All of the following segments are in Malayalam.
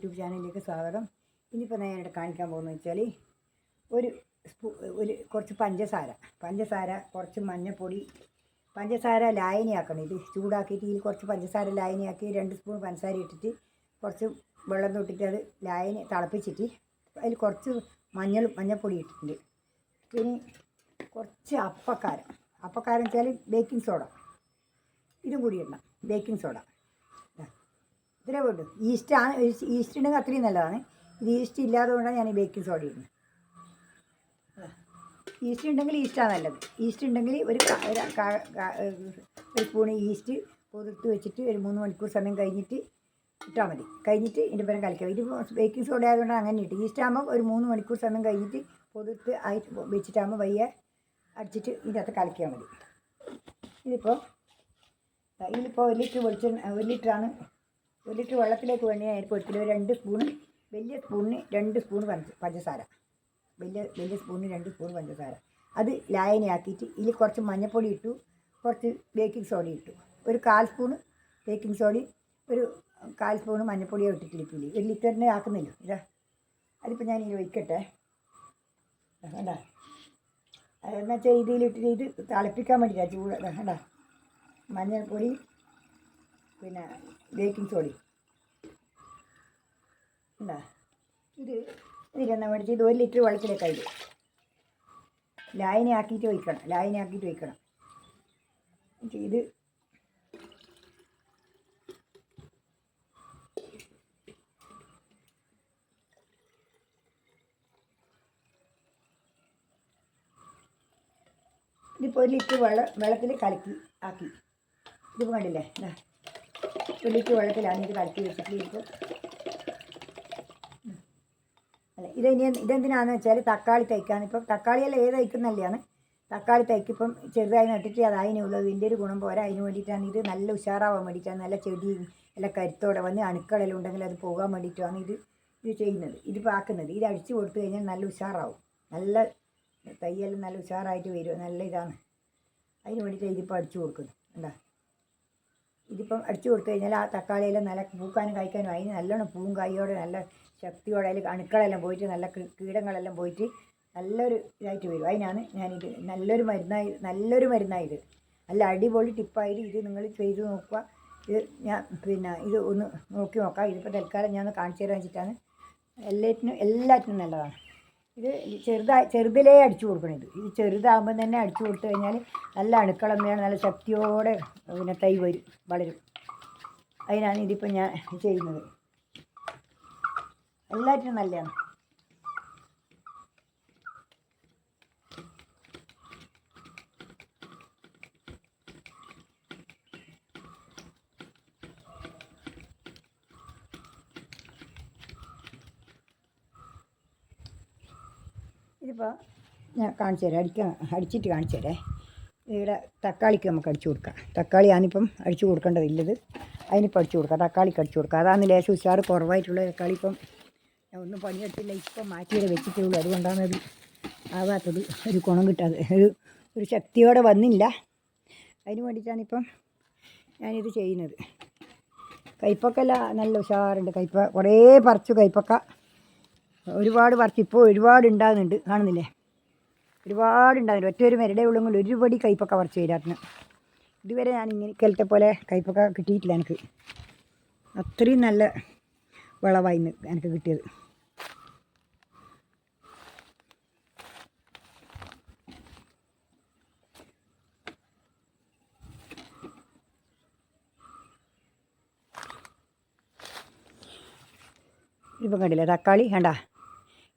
യൂട്യൂബ് ചാനലിലേക്ക് സ്വാഗതം. ഇനിയിപ്പോൾ ഇവിടെ കാണിക്കാൻ പോകുന്നത് വെച്ചാൽ ഒരു സ്പൂ ഒരു കുറച്ച് പഞ്ചസാര. പഞ്ചസാര കുറച്ച് മഞ്ഞൾപ്പൊടി പഞ്ചസാര ലായനിയാക്കണം ഇത്. ചൂടാക്കിയിട്ട് ഇതിൽ കുറച്ച് പഞ്ചസാര ലായനിയാക്കി രണ്ട് സ്പൂൺ പഞ്ചസാര ഇട്ടിട്ട് കുറച്ച് വെള്ളം തൊട്ടിട്ട് അത് ലായനി തിളപ്പിച്ചിട്ട് അതിൽ കുറച്ച് മഞ്ഞൾ മഞ്ഞൾപ്പൊടി ഇട്ടിട്ടുണ്ട്. പിന്നെ കുറച്ച് അപ്പക്കാരം. അപ്പക്കാരം വെച്ചാൽ ബേക്കിംഗ് സോഡ ഇതും കൂടി ഇടണം. ബേക്കിംഗ് സോഡ ഇത്രേ വേണ്ടു ഈസ്റ്റ് ആണ് ഈസ്റ്റ് ഉണ്ടെങ്കിൽ അത്രയും നല്ലതാണ്. ഇത് ഈസ്റ്റ് ഇല്ലാതെ കൊണ്ടാണ് ഞാൻ ബേക്കിംഗ് സോഡ ഇടുന്നത്. ഈസ്റ്റ് ഉണ്ടെങ്കിൽ ഈസ്റ്റാണ് നല്ലത്. ഈസ്റ്റ് ഉണ്ടെങ്കിൽ ഒരു ഒരു സ്പൂൺ ഈസ്റ്റ് പൊതിർത്ത് വെച്ചിട്ട് ഒരു മൂന്ന് മണിക്കൂർ സമയം കഴിഞ്ഞിട്ട് ഇട്ടാൽ മതി. കഴിഞ്ഞിട്ട് ഇതിന്റെ പേരം കളിക്കാം ഇത് ബേക്കിംഗ് സോഡ ആയതുകൊണ്ട് അങ്ങനെ ഇട്ട് ഈസ്റ്റ് ആകുമ്പോൾ ഒരു മൂന്ന് മണിക്കൂർ സമയം കഴിഞ്ഞിട്ട് പൊതിർത്ത് ആയി വെച്ചിട്ടാകുമ്പോൾ വയ്യ അടിച്ചിട്ട് ഇതിനകത്ത് കലക്കിയാൽ മതി. ഇതിപ്പോൾ ഇതിലിപ്പോൾ ഒരു ലിറ്റർ വെളിച്ചെണ്ണ ഒരു ലിറ്ററാണ് ഒരു ലിറ്റർ വെള്ളത്തിലേക്ക് വേണ്ടി ഞാൻ പൊരിക്കൽ രണ്ട് സ്പൂണ് വലിയ സ്പൂണിന് രണ്ട് സ്പൂൺ പഞ്ച പഞ്ചസാര. വലിയ വലിയ സ്പൂണിന് രണ്ട് സ്പൂൺ പഞ്ചസാര. അത് ലായനിയാക്കിയിട്ട് ഇതിൽ കുറച്ച് മഞ്ഞൾപ്പൊടി ഇട്ടു കുറച്ച് ബേക്കിംഗ് സോഡ ഇട്ടു. ഒരു കാൽ സ്പൂണ് ബേക്കിംഗ് സോഡയും ഒരു കാൽ സ്പൂണ് മഞ്ഞൾപ്പൊടിയോ ഇട്ടിട്ടിരിക്കില്ല ഒരു ലിറ്ററിന് ആക്കുന്നില്ല. ഇതാ. അതിപ്പോൾ ഞാൻ ഇതിൽ ഒഴിക്കട്ടെ. വേണ്ട അതെന്ന് വെച്ചാൽ ഇതിലിട്ടിട്ട് ഇത് തിളപ്പിക്കാൻ വേണ്ടിയിട്ടാണ് ചൂട്. വേണ്ട മഞ്ഞൾപ്പൊടി പിന്നെ ബേക്കിംഗ് സോഡി എന്താ ഇത് ഇതിലെന്നാ മേടിച്ച് ഇത് ഒരു ലിറ്റർ വെള്ളത്തിലേക്ക് ഇടും ലായനയാക്കിയിട്ട് വയ്ക്കണം ലായനയാക്കിയിട്ട് വയ്ക്കണം ഇത് ഇതിപ്പോൾ ഒരു ലിറ്റർ വെള്ളം വെള്ളത്തിൽ കലക്കി ആക്കി. ഇതിപ്പോൾ കണ്ടില്ലേ? ഇതാ. ലിറ്റർ വെള്ളത്തിലാണ് ഇത് കലക്കി വെച്ചിട്ട് അല്ല ഇത് ഇനി ഇതെന്തിനാണെന്ന് വെച്ചാൽ തക്കാളി തയ്ക്കാൻ ഇപ്പം തക്കാളിയെല്ലാം ഏത് തയ്ക്കുന്നല്ലാണ് തക്കാളി തയ്ക്കിപ്പം ചെറുതായി നട്ടിട്ട് അത് അതിനുള്ളത് ഇതിന്റെ ഒരു ഗുണം പോരാ. അതിന് വേണ്ടിയിട്ടാണ് ഇത് നല്ല ഉഷാറാവാൻ വേണ്ടിയിട്ടാണ്. നല്ല ചെടിയും നല്ല കരുത്തോടെ വന്ന് അണുക്കളെല്ലാം ഉണ്ടെങ്കിൽ അത് പോകാൻ വേണ്ടിയിട്ടാണ് ഇത് ഇത് ചെയ്യുന്നത് ഇത് പാക്കുന്നത്. ഇത് അഴിച്ചു കൊടുത്തു കഴിഞ്ഞാൽ നല്ല ഉഷാറാവും. നല്ല തയ്യൽ നല്ല ഉഷാറായിട്ട് വരും. നല്ല ഇതാണ്. അതിന് വേണ്ടിയിട്ട് ഇതിപ്പോൾ അടിച്ചു കൊടുക്കുന്നു എന്താ ഇതിപ്പം അടിച്ചു കൊടുത്തു കഴിഞ്ഞാൽ ആ തക്കാളിയെല്ലാം നല്ല പൂക്കാനും കഴിക്കാനും അതിന് നല്ലോണം പൂവും കായോടെ നല്ല ശക്തിയോടെ അതിൽ അണുക്കളെല്ലാം പോയിട്ട് നല്ല കീടങ്ങളെല്ലാം പോയിട്ട് നല്ലൊരു ഇതായിട്ട് വരും. അതിനാണ് ഞാനിത് നല്ലൊരു മരുന്നായി നല്ലൊരു മരുന്നായത്. നല്ല അടിപൊളി ടിപ്പായിട്ട് ഇത് നിങ്ങൾ ചെയ്ത് നോക്കുക. ഇത് ഞാൻ പിന്നെ ഇത് ഒന്ന് നോക്കി നോക്കാം. ഇതിപ്പോൾ തൽക്കാലം ഞാൻ ഒന്ന് കാണിച്ചു തരാൻ വെച്ചിട്ടാണ്. എല്ലാറ്റിനും എല്ലാറ്റിനും നല്ലതാണ്. ഇത് ചെറുതായി ചെറുതിലേ അടിച്ചു കൊടുക്കണം ഇത് ഇത് ചെറുതാകുമ്പോൾ തന്നെ അടിച്ചു കൊടുത്തു കഴിഞ്ഞാൽ നല്ല അണുക്കളമ്മയാണ് നല്ല ശക്തിയോടെ പിന്നെ തൈ വരും വളരും. അതിനാണ് ഇതിപ്പോൾ ഞാൻ ചെയ്യുന്നത്. എല്ലാറ്റിനും നല്ലതാണ്. ഇതിപ്പോൾ ഞാൻ കാണിച്ചു തരാം. അടിക്കാൻ അടിച്ചിട്ട് കാണിച്ചു തരേ. ഇവിടെ തക്കാളിക്ക് നമുക്ക് അടിച്ചു കൊടുക്കാം. തക്കാളി ഞാനിപ്പം അടിച്ചു കൊടുക്കേണ്ടതില്ലത്. അതിനിപ്പോൾ അടിച്ചു കൊടുക്കാം. തക്കാളിക്ക് അടിച്ചു കൊടുക്കാം. അതാണ് ലേശം ഉഷാറ് കുറവായിട്ടുള്ള തക്കാളി ഇപ്പം ഞാൻ ഒന്നും പണിയെടുത്തില്ല. ഇപ്പം മാറ്റിയത് വെച്ചിട്ടുള്ളൂ. അതുകൊണ്ടാണ് അത് ആവാത്തത്. ഒരു ഗുണം കിട്ടാതെ. ഒരു ഒരു ശക്തിയോടെ വന്നില്ല. അതിന് വേണ്ടിയിട്ടാണ് ഇപ്പം ഞാനിത് ചെയ്യുന്നത്. കൈപ്പക്കെല്ലാം നല്ല ഉഷാറുണ്ട്. കൈപ്പ കുറേ പറിച്ചു കൈപ്പക്ക. ഒരുപാട് പറിച്ച് ഇപ്പോൾ ഒരുപാട് ഉണ്ടാകുന്നുണ്ട് കാണുന്നില്ലേ? ഒരുപാട് ഉണ്ടാകുന്നുണ്ട് ഒറ്റ ഒരു മരുടെ ഉള്ളെങ്കിൽ ഒരുപടി കൈപ്പൊക്കെ പറിച്ച് തരാത്തിന് ഇതുവരെ ഞാൻ ഇങ്ങനെ ഇക്കലത്തെ പോലെ കൈപ്പൊക്കെ കിട്ടിയിട്ടില്ല എനിക്ക്. അത്രയും നല്ല വിളവായിന്ന് എനിക്ക് കിട്ടിയത്. ഇപ്പം കണ്ടില്ലേ? തക്കാളി വേണ്ട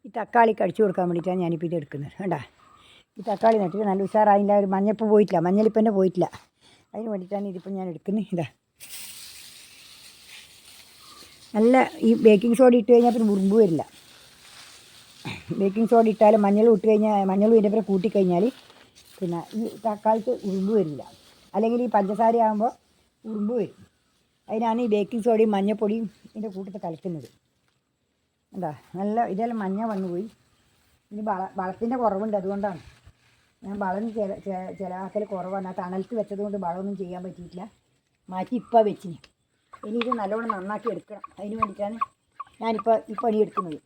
ഈ തക്കാളി കടിച്ചു കൊടുക്കാൻ വേണ്ടിയിട്ടാണ് ഞാനിപ്പോൾ ഇത് എടുക്കുന്നത്. വേണ്ട ഈ തക്കാളി നട്ടിട്ട് നല്ല ഉഷാറായില്ല ഒരു മഞ്ഞപ്പ് പോയിട്ടില്ല. മഞ്ഞളിപ്പന്നെ പോയിട്ടില്ല. അതിന് വേണ്ടിയിട്ടാണ് ഇതിപ്പോൾ ഞാൻ എടുക്കുന്നത്. ഇതാ. നല്ല ഈ ബേക്കിംഗ് സോഡ ഇട്ട് കഴിഞ്ഞാൽ പിന്നെ മുറുമ്പ് വരില്ല. ബേക്കിംഗ് സോഡ ഇട്ടാൽ മഞ്ഞൾ ഇട്ട് കഴിഞ്ഞാൽ മഞ്ഞളും ഇതിന്റെ പേരെ കൂട്ടിക്കഴിഞ്ഞാൽ പിന്നെ ഈ തക്കാളിക്ക് ഉറുമ്പ് വരില്ല. അല്ലെങ്കിൽ ഈ പഞ്ചസാര ആകുമ്പോൾ ഉറുമ്പ് വരും. അതിനാണ് ഈ ബേക്കിംഗ് സോഡയും മഞ്ഞൾപ്പൊടിയും ഇതിന്റെ കൂട്ടത്തിൽ കലക്കുന്നത്. എന്താ നല്ല ഇതെല്ലാം മഞ്ഞ വന്നു പോയി. ഇനി വള വളത്തിന്റെ കുറവുണ്ട് അതുകൊണ്ടാണ്. ഞാൻ വളം ചില ചിലവാക്കൽ കുറവാണ്. ആ തണലത്ത് വെച്ചത് കൊണ്ട് വളമൊന്നും ചെയ്യാൻ പറ്റിയിട്ടില്ല. മാറ്റി ഇപ്പോൾ വെച്ചിന്. ഇനി ഇത് നല്ലോണം നന്നാക്കി എടുക്കണം. അതിന് വേണ്ടിയിട്ടാണ് ഞാനിപ്പോൾ ഈ പണി എടുക്കുന്നത്.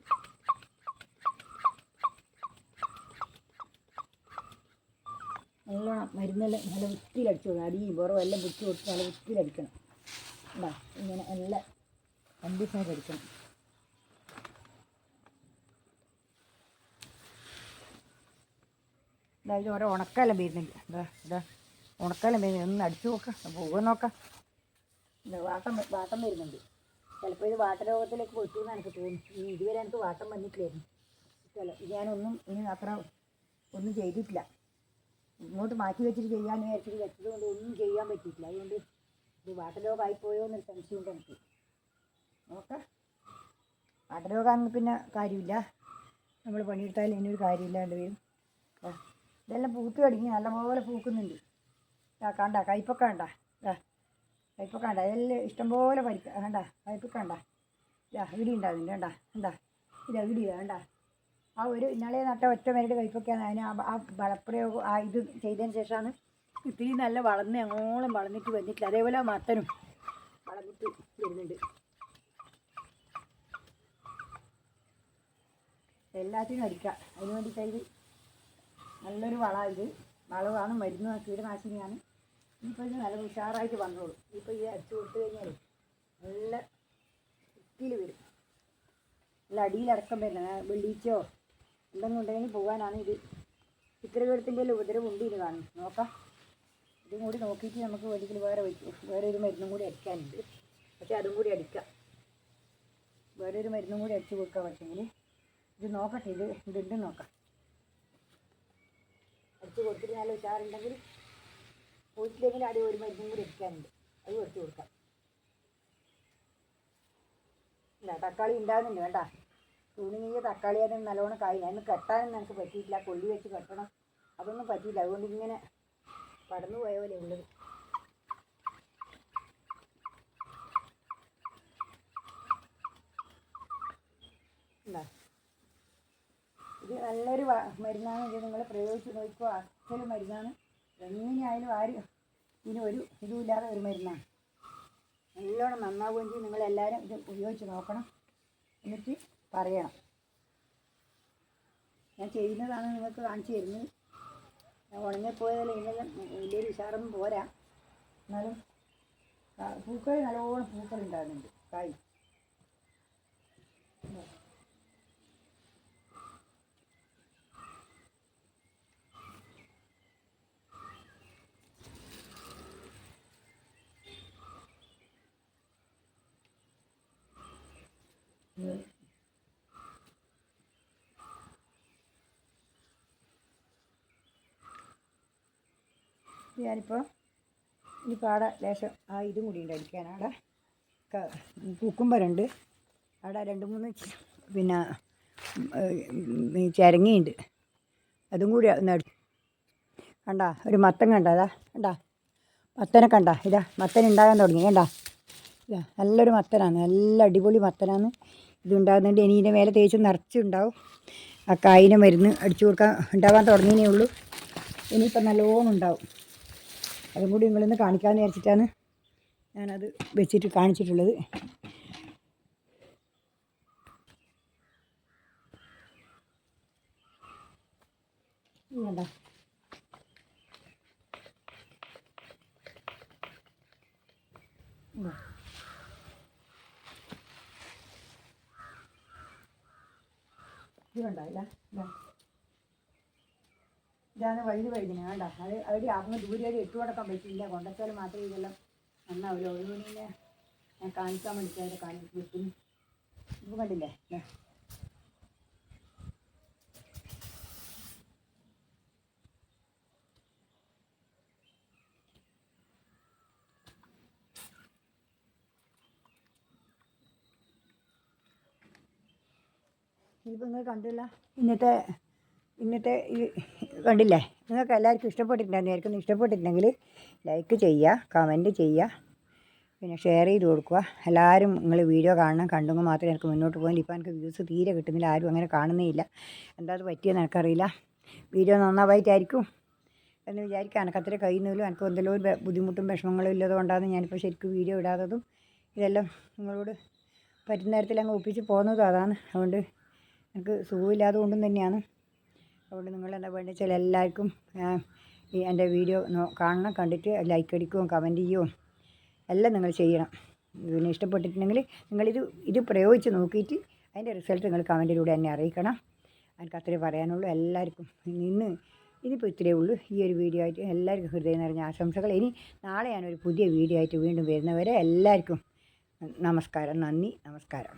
നല്ലോണം മരുന്നെല്ലാം നല്ല വൃത്തിയിലടിച്ചു. കൊടുക്കണം അടിയും പുറവും എല്ലാം വൃത്തി കൊടുത്ത് നല്ല വൃത്തിയിലടിക്കണം. ഇങ്ങനെ എല്ലാം കണ്ടീഷനായിട്ട് അടിക്കണം. അതായത് ഓരോ ഉണക്കാലം വരുന്നില്ല എന്താ ഇതാ ഉണക്കാലം വരുന്നില്ല ഒന്ന് അടിച്ചു നോക്കാം പോകാൻ നോക്കാം. എന്താ വാട്ടം വാട്ടം വരുന്നുണ്ട്. ചിലപ്പോൾ ഇത് വാട്ടരോഗത്തിലേക്ക് പോയിട്ടു എന്ന് എനിക്ക് തോന്നുന്നു ഈ ഇതുവരെ എനിക്ക് വാട്ടം വന്നിട്ടില്ലായിരുന്നു. ചില ഞാനൊന്നും ഇനി അത്ര ഒന്നും ചെയ്തിട്ടില്ല. ഇങ്ങോട്ട് മാറ്റി വെച്ചിട്ട് ചെയ്യാൻ വിചാരിച്ചിട്ട് വെച്ചത് കൊണ്ട് ഒന്നും ചെയ്യാൻ പറ്റിയിട്ടില്ല. അതുകൊണ്ട് ഇത് വാട്ടരോഗമായിപ്പോയോ എന്നൊരു സംശയമുണ്ട് എനിക്ക്. നോക്കാം. വാട്ടരോഗമാണെങ്കിൽ പിന്നെ കാര്യമില്ല. നമ്മൾ പണിയെടുത്താൽ ഇനിയൊരു കാര്യമില്ലാണ്ട് വരും. ഇതെല്ലാം പൂത്ത് തുടങ്ങി നല്ലപോലെ പൂക്കുന്നുണ്ട്. ആ കണ്ട കയ്പൊക്കെ കണ്ട. കയ്പൊക്കെ കണ്ട. എല്ലാം ഇഷ്ടംപോലെ പരിക്ക കണ്ട കയ്പൊക്കെ കണ്ട. ഇതാ ഇടി ഉണ്ടാകുന്നുണ്ട് കണ്ട കണ്ട. ഇതാ ഇടി കണ്ട. ആ ഒരു ഇന്നലെ നട്ട ഒറ്റ മരട് കയ്പൊക്കെയാണ് അതിന് ആ വളപ്രയോഗം ആ ഇത് ചെയ്തതിന് ശേഷമാണ് ഇത്തിരി നല്ല വളർന്ന് അങ്ങോളം വളർന്നിട്ട് വന്നിട്ടില്ല അതേപോലെ മത്തനും വളർന്നിട്ട് വരുന്നുണ്ട്. എല്ലാത്തിനും അടിക്കാം. അതിന് വേണ്ടി ഇത് നല്ലൊരു വളമാണ് ഇത്. വളമാണ് മരുന്ന് കീടനാശിനിയാണ് ഇനിയിപ്പോൾ ഇത് നല്ല ഉഷാറായിട്ട് വന്നോളൂ. ഇപ്പോൾ ഇത് അടിച്ചു കൊടുത്തു കഴിഞ്ഞാൽ നല്ല വൃത്തിയിൽ വരും. നല്ല അടിയിലടക്കം വരുന്നത് വെള്ളീച്ചോ എന്തെങ്കിലും ഉണ്ടെങ്കിൽ പോകാനാണ് ഇത്. ചിത്രകീടത്തിന്റെ ഉപദ്രവം ഉണ്ട് ഇത് കാണും. നോക്കാം. ഇതും കൂടി നോക്കിയിട്ട് നമുക്ക് വേണ്ടിയിട്ട് വേറെ വയ്ക്കും വേറെ ഒരു മരുന്നും കൂടി അടിക്കാനുണ്ട്. പക്ഷേ അതും കൂടി അടിക്കാം. വേറെ ഒരു മരുന്നും കൂടി അടിച്ചു കൊടുക്കാം പക്ഷേങ്കിൽ ഇത് നോക്കട്ടെ ഇത് ഇതുണ്ട് നോക്കാം. അടിച്ച് കൊടുത്തിട്ട് നല്ല ഉഷാറുണ്ടെങ്കിൽ പോയിട്ടില്ലെങ്കിൽ അടി ഒരു മരുന്നും കൂടി അടിക്കാനുണ്ട് അത് കൊടുത്ത് കൊടുക്കാം. ഇല്ല തക്കാളി ഉണ്ടാകുന്നുണ്ട് വേണ്ട. തുണിങ്ങിയ തക്കാളി അതിന് നല്ലോണം കായി. അതിന് കെട്ടാനൊന്നും എനിക്ക് പറ്റിയിട്ടില്ല. കൊള്ളി വെച്ച് കെട്ടണം. അതൊന്നും പറ്റിയില്ല. അതുകൊണ്ട് ഇങ്ങനെ പടന്നു പോയ പോലെ ഉള്ളത്. ഇല്ല ഇത് നല്ലൊരു മരുന്നാണ്. ഇത് നിങ്ങൾ പ്രയോഗിച്ച് നോക്കുക അച്ഛന് മരുന്നാണ്. എങ്ങനെയായാലും ആരും ഇതിന് ഒരു ഇതുമില്ലാതെ ഒരു മരുന്നാണ്. നല്ലോണം നന്നാവുകയും ചെയ്യും. നിങ്ങളെല്ലാവരും ഇത് ഉപയോഗിച്ച് നോക്കണം. എന്നിട്ട് പറയണം. ഞാൻ ചെയ്യുന്നതാണ് നിങ്ങൾക്ക് കാണിച്ചു തരുന്നത്. ഞാൻ ഉണങ്ങിപ്പോയതല്ല ഇതിനെല്ലാം വലിയൊരു ഉഷാറൊന്നും പോരാ. എന്നാലും പൂക്കൾ നല്ലോണം പൂക്കൾ ഉണ്ടാകുന്നുണ്ട്. കായ്. ഞാനിപ്പോൾ ഇനിയിപ്പോൾ അവിടെ ലേശം ആ ഇതും കൂടി ഉണ്ട് അടിക്കാൻ അവിടെ കുക്കുംബരുണ്ട് അവിടെ രണ്ട് മൂന്ന് പിന്നെ ചിരങ്ങിയുണ്ട്. അതും കൂടി ഒന്ന് കണ്ട ഒരു മത്തൻ കണ്ട അതാ കണ്ട. മത്തനെ കണ്ട ഇതാ മത്തൻ ഉണ്ടാകാൻ തുടങ്ങി കണ്ട. ഇതാ നല്ലൊരു മത്തനാണ് നല്ല അടിപൊളി മത്തനാണ്. ഇത് ഉണ്ടാകുന്നുണ്ട് ഇനി ഇതിന്റെ മേലെ തേച്ച് നിറച്ചുണ്ടാവും. ആ കായിനെ മരുന്ന് അടിച്ചു കൊടുക്കാൻ ഉണ്ടാവാൻ തുടങ്ങിയേ ഉള്ളൂ. ഇനിയിപ്പോൾ നല്ലോണം ഉണ്ടാവും. അതും കൂടി നിങ്ങളിന്ന് കാണിക്കാമെന്ന് വിചാരിച്ചിട്ടാണ് ഞാനത് വെച്ചിട്ട് കാണിച്ചിട്ടുള്ളത്. വേണ്ട. ഇതാ. ഇതാണ് വഴുതി വഴുതിന് വേണ്ട അത് അവിടെ ആത്മ ദൂരെ ഒരു ഇട്ട് കൊടുക്കാൻ പറ്റില്ല കൊണ്ടച്ചാൽ മാത്രമേ ഇതെല്ലാം നന്നാവില്ല പിന്നെ ഞാൻ കാണിക്കാൻ വേണ്ടിയിട്ട് കാണിച്ചു കിട്ടും ഇപ്പം കണ്ടില്ലേ? ദാ. നിങ്ങൾ കണ്ടില്ല? ഇന്നത്തെ ഇന്നത്തെ ഈ കണ്ടില്ലേ? നിങ്ങൾക്ക് എല്ലാവർക്കും ഇഷ്ടപ്പെട്ടിട്ടുണ്ടായിരുന്നു. ആർക്കും ഇഷ്ടപ്പെട്ടിട്ടുണ്ടെങ്കിൽ ലൈക്ക് ചെയ്യുക കമന്റ് ചെയ്യുക പിന്നെ ഷെയർ ചെയ്ത് കൊടുക്കുക. എല്ലാവരും നിങ്ങൾ വീഡിയോ കാണണം. കണ്ടെങ്കിൽ മാത്രമേ എനിക്ക് മുന്നോട്ട് പോകാൻ ഇപ്പോൾ എനിക്ക് വ്യൂസ് തീരെ കിട്ടുന്നില്ല. ആരും അങ്ങനെ കാണുന്നേ ഇല്ല. എന്താ അത് പറ്റിയെന്ന് എനിക്കറിയില്ല. വീഡിയോ നന്നാവായിട്ടായിരിക്കും എന്ന് വിചാരിക്കുക എനിക്ക് അത്ര കഴിയുന്നില്ല എനിക്ക് ബ- ബുദ്ധിമുട്ടും വിഷമങ്ങളും ഇല്ലാതുകൊണ്ടാണ് ഞാനിപ്പോൾ ശരിക്കും വീഡിയോ ഇടാത്തതും. ഇതെല്ലാം നിങ്ങളോട് പറ്റുന്ന നേരത്തിൽ അങ്ങ് ഒപ്പിച്ച് പോകുന്നതും അതാണ്. അതുകൊണ്ട് എനിക്ക് സുഖമില്ലാതെ കൊണ്ടും തന്നെയാണ്. അതുകൊണ്ട് നിങ്ങൾ എന്താ വേണ്ടത് വെച്ചാൽ എല്ലാവർക്കും ഈ എന്റെ വീഡിയോ കാണണം കണ്ടിട്ട് ലൈക്ക് അടിക്കുകയും കമന്റ് ചെയ്യുകയും എല്ലാം നിങ്ങൾ ചെയ്യണം. പിന്നെ ഇഷ്ടപ്പെട്ടിട്ടുണ്ടെങ്കിൽ നിങ്ങളിത് ഇത് പ്രയോഗിച്ച് നോക്കിയിട്ട് അതിന്റെ റിസൾട്ട് നിങ്ങൾ കമന്റിലൂടെ എന്നെ അറിയിക്കണം. എനിക്ക് അത്രേ പറയാനുള്ളൂ. എല്ലാവർക്കും ഇന്ന് ഇതിപ്പോൾ ഇത്രയേ ഉള്ളൂ. ഈ ഒരു വീഡിയോ ആയിട്ട് എല്ലാവർക്കും ഹൃദയം നിറഞ്ഞ ആശംസകൾ. ഇനി നാളെ ഞാനൊരു പുതിയ വീഡിയോ ആയിട്ട് വീണ്ടും വരുന്നവരെ എല്ലാവർക്കും നമസ്കാരം നന്ദി നമസ്കാരം.